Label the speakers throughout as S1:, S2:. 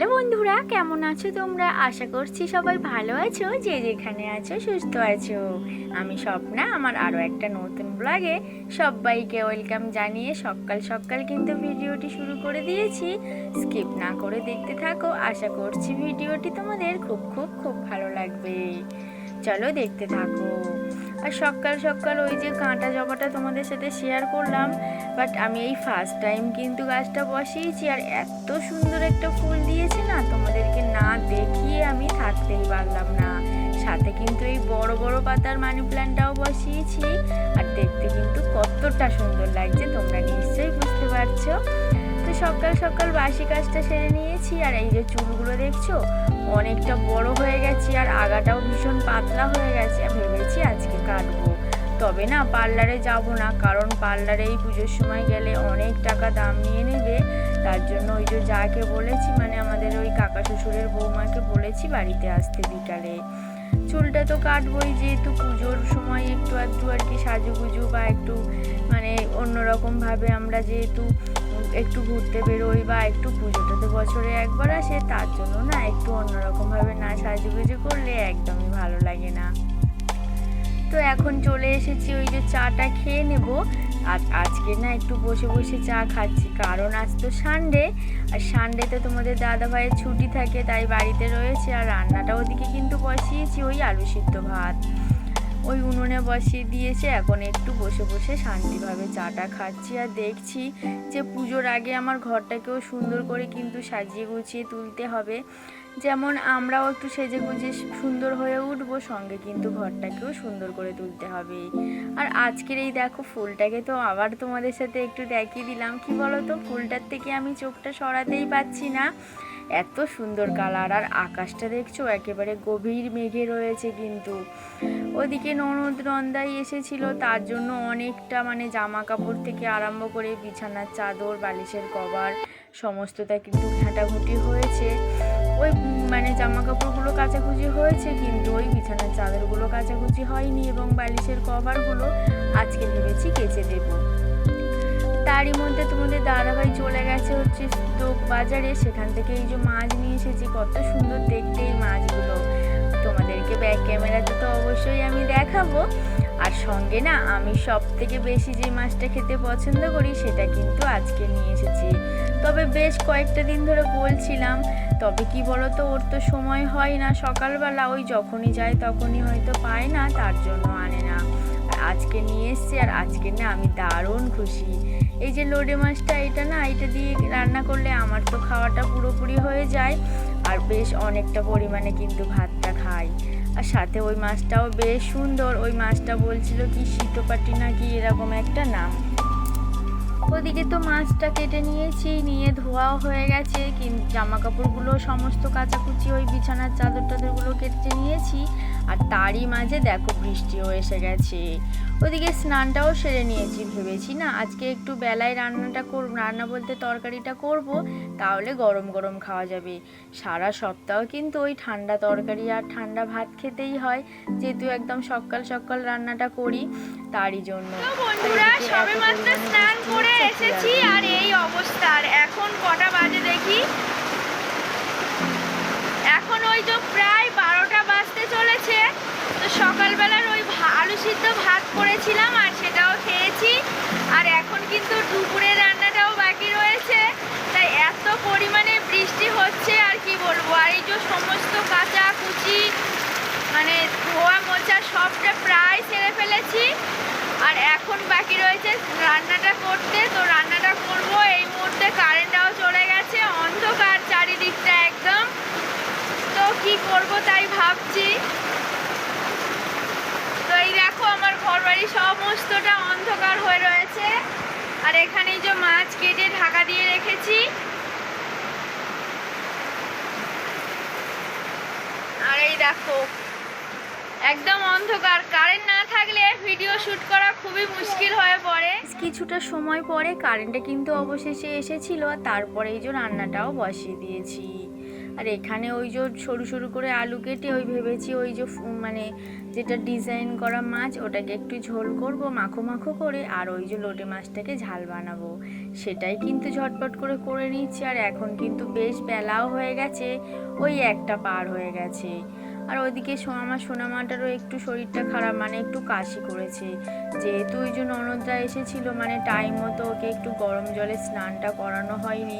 S1: Hello বন্ধুরা, কেমন আছো তোমরা? আশা করছি সবাই ভালো আছো, যে যেখানে আছো সুস্থ আছো। আমি স্বপ্না, আমার আরও একটা নতুন ব্লগে সবাইকে ওয়েলকাম জানিয়ে সকাল সকাল কিন্তু ভিডিওটি শুরু করে দিয়েছি। স্কিপ না করে দেখতে থাকো, আশা করছি ভিডিওটি তোমাদের খুব খুব খুব ভালো লাগবে। চলো দেখতে থাকো। আর সকাল সকাল ওই যে কাঁটা জবাটা তোমাদের সাথে শেয়ার করলাম বাট আমি এই ফার্স্ট টাইম কিন্তু গাছটা বসিয়েছি আর এত সুন্দর একটা ফুল দিয়েছে না, তোমাদেরকে না দেখিয়ে আমি থাকতেই পারলাম না। সাথে কিন্তু এই বড় বড় পাতার মানি প্ল্যান্টটাও বসিয়েছি, আর দেখতে কিন্তু কতটা সুন্দর লাগছে, তোমরা নিশ্চয়ই বুঝতে পারছ। সকাল সকাল বাসি কাজটা সেরে নিয়েছি, আর এই যে চুলগুলো দেখছ, অনেকটা বড় হয়ে গেছে, আর আগাটাও ভীষণ পাতলা হয়ে গেছে। ভেবেছি আজকে কাটবো। তবে না, পার্লারে যাব না, কারণ পার্লারে এই পুজোর সময় গেলে অনেক টাকা দাম নিয়ে নেবে। তার জন্য ওই যে যাকে বলেছি মানে আমাদের ওই কাকা শ্বশুরের বৌমাকে বলেছি বাড়িতে আসতে বিকালে। চুলটা তো কাটবোই, যেহেতু পুজোর সময় একটু একটু আর কি সাজুগুজু বা একটু মানে অন্যরকমভাবে আমরা যেহেতু একটু ঘুরতে বেরোই বা একটু পুজোটা তো বছরে একবার আসে, তার জন্য না একটু অন্যরকমভাবে না সাজুগুজু করলে একদমই ভালো লাগে না। তো এখন চলে এসেছি ওই যে চাটা খেয়ে নেব। আর আজকে না একটু বসে বসে চা খাচ্ছি, কারণ আজ তো সানডে আর সানডেতে তোমাদের দাদা ভাইয়ের ছুটি থাকে, তাই বাড়িতে রয়েছে, আর রান্নাটা ওদিকে কিন্তু বসিয়েছি, ওই আলু সিদ্ধ ভাত। ওই উনুনে বসিয়ে দিয়েছে। এখন একটু বসে বসে শান্তিভাবে চাটা খাচ্ছি আর দেখছি যে পুজোর আগে আমার ঘরটাকেও সুন্দর করে কিন্তু সাজিয়ে গুছিয়ে তুলতে হবে। যেমন আমরাও একটু সেজে গুজে সুন্দর হয়ে উঠবো, সঙ্গে কিন্তু ঘরটাকেও সুন্দর করে তুলতে হবে। আর আজকের এই দেখো ফুলটাকে তো আবার তোমাদের সাথে একটু দেখিয়ে দিলাম। কি বলো তো ফুলটার থেকে আমি চোখটা সরাতেই পাচ্ছি না। এত সুন্দর কালার আর আকাশটা দেখছ, একেবারে গভীর মেঘে রয়েছে কিন্তু। ওদিকে ননদ নন্দাই এসেছিল, তার জন্য অনেকটা মানে জামা কাপড় থেকে আরম্ভ করে বিছানার চাদর, বালিশের কভার, সমস্তটা কিন্তু ঘাঁটাঘুটি হয়েছে। ওই মানে জামা কাপড়গুলো কাচাকুচি হয়েছে কিন্তু ওই বিছানার চাদরগুলো কাচাকুচি হয়নি এবং বালিশের কভারগুলো আজকে ভেবেছি কেচে দেবো। তারই মধ্যে তোমাদের দাদাভাই চলে গেছে হচ্ছে স্টোক বাজারে। সেখান থেকে এই যে মাছ নিয়ে এসেছি, কত সুন্দর দেখতে এই মাছগুলো। তোমাদেরকে ব্যাক ক্যামেরাতে তো অবশ্যই আমি দেখাবো। আর সঙ্গে না, আমি সব থেকে বেশি যে মাছটা খেতে পছন্দ করি, সেটা কিন্তু আজকে নিয়ে এসেছি। তবে বেশ কয়েকটা দিন ধরে বলছিলাম, তবে কি বলো তো ওর তো সময় হয় না সকালবেলা, ওই যখনই যায় তখনই হয়তো পায় না, তার জন্য আনে না। আজকে নিয়ে এসছি আর আজকে না আমি দারুণ খুশি। এই যে লোডে মাছটা, এটা না, এটা দিয়ে রান্না করলে আমার তো খাওয়াটা পুরোপুরি হয়ে যায় আর বেশ অনেকটা পরিমাণে কিন্তু ভাতটা খাই। আর সাথে ওই মাছটাও বেশ সুন্দর, ওই মাছটা বলছিল কি শীতপাটি নাকি, এরকম একটা নাম। ওদিকে তো মাছটা কেটে নিয়েছি, নিয়ে ধোয়াও হয়ে গেছে কিন্তু জামা কাপড়গুলো সমস্ত কাচাকুচি, ওই বিছানার চাদর টাদরগুলো কেটে নিয়েছি। আর তারই মাঝে দেখো বৃষ্টিও এসে গেছে। ওদিকে স্নানটাও সেরে নিয়েছি ভেবেছি না আজকে একটু বেলায় রান্নাটা করব রান্না বলতে তরকারিটা করব তাহলে গরম গরম খাওয়া যাবে। সারা সপ্তাহ কিন্তু ওই ঠান্ডা তরকারি আর ঠান্ডা ভাত খেতেই হয় যেহেতু একদম সকাল সকাল রান্নাটা করি তারই জন্য।
S2: বন্ধুরা সবে মাত্র স্নান করে এসেছি আর এই অবস্থা। আর এখন কটা সিদ্ধ ভাত করেছিলাম আর সেটাও খেয়েছি। আর এখন কিন্তু দুপুরের রান্নাটাও বাকি রয়েছে। তাই এত পরিমাণে বৃষ্টি হচ্ছে আর কি বলব? আর এই যে সমস্ত কাঁচা কুচি মানে ধোয়া মোচা সবটা প্রায় সেরে ফেলেছি। আর এখন বাকি রয়েছে রান্নাটা করতে। তো রান্নাটা করব। এই মুহূর্তে কারেন্টটাও চলে গেছে, অন্ধকার চারিদিকটা একদম। তো কি করব তাই ভাবছি। আমার ঘর বাড়ি সমস্তটা অন্ধকার হয়ে রয়েছে। আর এখানে যে মাছ কেটে ঢাকা দিয়ে রেখেছি। আর এই দেখো, একদম অন্ধকার। কারেন্ট না থাকলে ভিডিও শুট করা খুবই মুশকিল হয়ে পড়ে।
S1: কিছুটা সময় পরে কারেন্টটা কিন্তু অবশেষে এসেছিল, আর তারপরে এই যে রান্নাটাও বসিয়ে দিয়েছি। আর এখানে ওই যে সরু সরু করে আলু কেটে ওই ভেবেছি ওই যে মানে যেটা ডিজাইন করা মাছ, ওটাকে একটু ঝোল করব, মাখো মাখো করে, আর ওই যে লোটে মাছটাকে ঝাল বানাবো। সেটাই কিন্তু ঝটপট করে করে নিচ্ছি, আর এখন কিন্তু বেশ বেলাও হয়ে গেছে, ওই একটা পার হয়ে গেছে। আর ওইদিকে আমার সোনামাটারও একটু শরীরটা খারাপ মানে একটু কাশি করেছে। যেহেতু ওই যে ননদরা এসেছিল মানে টাইম মতো ওকে একটু গরম জলে স্নানটা করানো হয়নি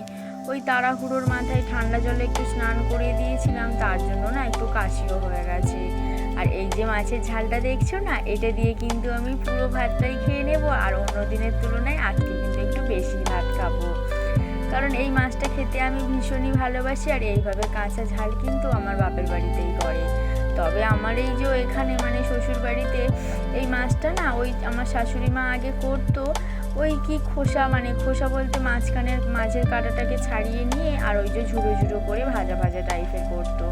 S1: ওই তাড়াহুড়োর মাথায় ঠান্ডা জলে একটু স্নান করিয়ে দিয়েছিলাম, তার জন্য না একটু কাশিও হয়ে গেছে। আর এই যে মাছের ঝালটা দেখছ না, এটা দিয়ে কিন্তু আমি পুরো ভাতটাই খেয়ে নেব আর অন্য দিনের তুলনায় আজকে কিন্তু একটু বেশি ভাত খাব। কারণ এই মাছটা খেতে আমি ভীষণই ভালোবাসি আর এইভাবে কাঁচা ঝাল কিন্তু আমার বাপের বাড়িতেই করে। তবে আমার এই যে এখানে মানে শ্বশুর বাড়িতে এই মাছটা না ওই আমার শাশুড়ি মা আগে করতো ওই কি খোসা মানে খোসা বলতে মাঝখানের, মাঝের কাঁটাটাকে ছাড়িয়ে নিয়ে আর ওই যে ঝুড়ো ঝুড়ো করে ভাজা ভাজা টাইপের করতো।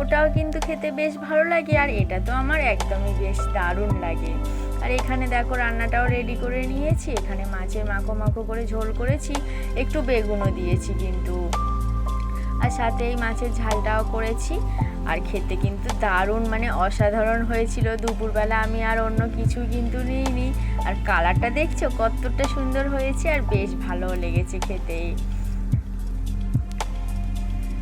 S1: ওটাও কিন্তু খেতে বেশ ভালো লাগে আর এটা তো আমার একদমই বেশ দারুণ লাগে। আর এখানে দেখো রান্নাটাও রেডি করে নিয়েছি, এখানে মাছের মাখো মাখো করে ঝোল করেছি, একটু বেগুনও দিয়েছি কিন্তু। আর সাথে এই মাছের ঝালটাও করেছি, আর খেতে কিন্তু দারুণ মানে অসাধারণ হয়েছিল। দুপুরবেলা আমি আর অন্য কিছু কিন্তু নিইনি। আর কালারটা দেখছ? কতটা সুন্দর হয়েছে আর বেশ ভালো লেগেছে খেতে।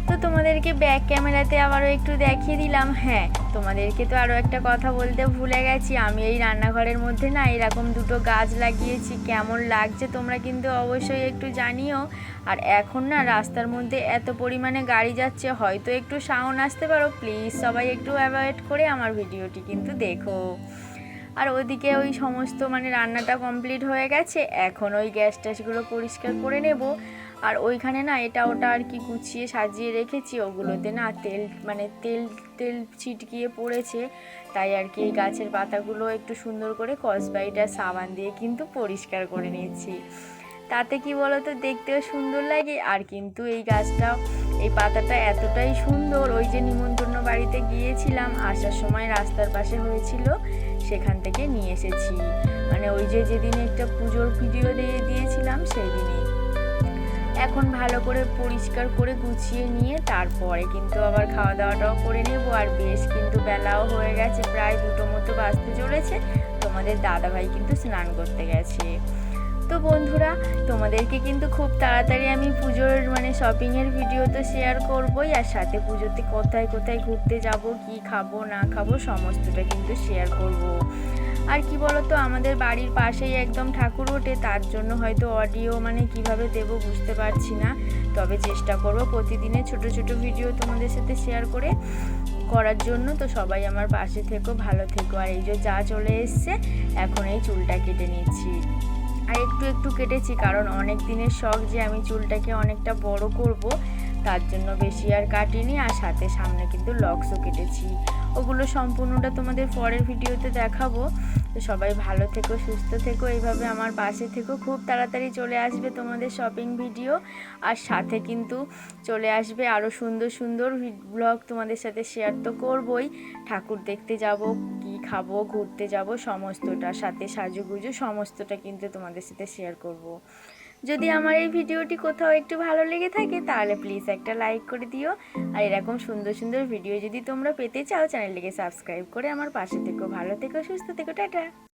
S1: তো তোমাদেরকে ব্যাক ক্যামেরাতে আবারও একটু দেখিয়ে দিলাম। হ্যাঁ তোমাদেরকে তো আরও একটা কথা বলতে ভুলে গেছি। আমি এই রান্নাঘরের মধ্যে না এরকম দুটো গাছ লাগিয়েছি। কেমন লাগছে তোমরা কিন্তু অবশ্যই একটু জানিও। আর এখন না রাস্তার মধ্যে এত পরিমাণে গাড়ি যাচ্ছে, হয়তো একটু সাউন্ড আসতে পারো। প্লিজ সবাই একটু অ্যাভয়েড করে আমার ভিডিওটি কিন্তু দেখো। আর ওদিকে ওই সমস্ত মানে রান্নাটা কমপ্লিট হয়ে গেছে, এখন ওই গ্যাস ট্যাসগুলো পরিষ্কার করে নেব। আর ওইখানে না এটা ওটা আর কি গুছিয়ে সাজিয়ে রেখেছি, ওগুলোতে না তেল মানে তেল তেল ছিটকিয়ে পড়েছে, তাই আর কি এই গাছের পাতাগুলো একটু সুন্দর করে কসবাইট সাবান দিয়ে কিন্তু পরিষ্কার করে নিচ্ছি তাতে কি বলতো, দেখতেও সুন্দর লাগে, আর কিন্তু এই গাছটা এই পাতাটা এতটাই সুন্দর, ওই যে নিমন্ত্রণ বাড়িতে গিয়েছিলাম, আসার সময় রাস্তার পাশে হয়েছিল, সেখান থেকে নিয়ে এসেছি। মানে ওই যে যেদিন একটা পুজোর ভিডিও দিয়ে দিয়েছিলাম সেই এখন ভালো করে পরিষ্কার করে গুছিয়ে নিয়ে তারপরে কিন্তু আবার খাওয়া দাওয়াটাও করে নেব, আর বেশ কিন্তু বেলাও হয়ে গেছে, প্রায় দুটো মতো বাজতে চলেছে। তোমাদের দাদাভাই কিন্তু স্নান করতে গেছে। তো বন্ধুরা, তোমাদেরকে কিন্তু খুব তাড়াতাড়ি আমি পুজোর মানে শপিংয়ের ভিডিও তো শেয়ার করবোই, আর সাথে পুজোতে কোথায় কোথায় ঘুরতে যাব, কি খাব, না খাব, সমস্তটা কিন্তু শেয়ার করব। আর কি বলতো, আমাদের বাড়ির পাশেই একদম ঠাকুর ওঠে, তার জন্য হয়তো অডিও মানে কীভাবে দেব বুঝতে পারছি না। তবে চেষ্টা করব প্রতিদিনে ছোট ছোট ভিডিও তোমাদের সাথে শেয়ার করে করার জন্য। তো সবাই আমার পাশে থেকো, ভালো থেকো। আর এই যে যা চলে এসছে, এখন এই চুলটা কেটে নিচ্ছি। আর একটু একটু কেটেছি, কারণ অনেক দিনের শখ যে আমি চুলটাকে অনেকটা বড় করব, তার জন্য বেশি আর কাটিনি, আর সাথে সামনে কিন্তু লক্সও কেটেছি। ওগুলো সম্পূর্ণটা তোমাদের পরের ভিডিওতে দেখাবো। তো সবাই ভালো থেকো, সুস্থ থেকো, এইভাবে আমার পাশে থেকো। খুব তাড়াতাড়ি চলে আসবে তোমাদের শপিং ভিডিও আর সাথে কিন্তু চলে আসবে আরও সুন্দর সুন্দর ব্লগ তোমাদের সাথে শেয়ার তো করবই। ঠাকুর দেখতে যাব, কি খাব, ঘুরতে যাব সমস্তটা সাথে সাজুগুজু, সমস্তটা কিন্তু তোমাদের সাথে শেয়ার করব। যদি আমার এই ভিডিওটি কোথাও একটু ভালো লেগে থাকে তাহলে প্লিজ একটা লাইক করে দিও। আর এরকম সুন্দর সুন্দর ভিডিও যদি তোমরা পেতে চাও চ্যানেলটিকে সাবস্ক্রাইব করে আমার পাশে থেকো। ভালো থেকো সুস্থ থেকো টাটা!